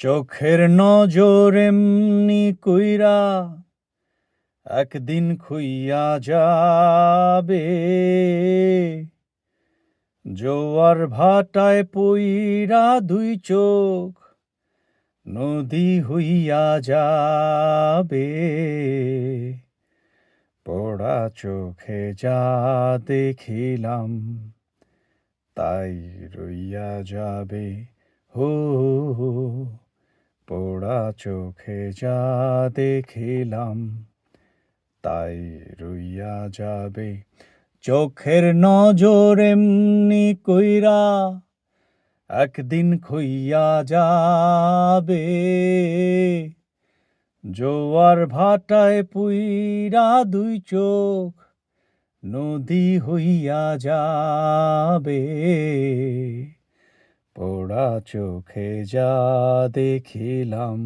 চোখের নজর এমনি কইরা একদিন খুইয়া যাবে। জোয়ার ভাটায় পইরা দুই চোখ নদী হইয়া যাবে। পড়া চোখে যা দেখিলাম তাই রইয়া যাবে। হো চোখে যা দেখিলাম, তাই রইয়া যাবে। চোখের নজর এমনি কইরা একদিন খুইয়া যাবে। জোয়ার ভাটায় পুইরা দুই চোখ নদী হইয়া যাবে। পোড়া চোখে যা দেখিলাম।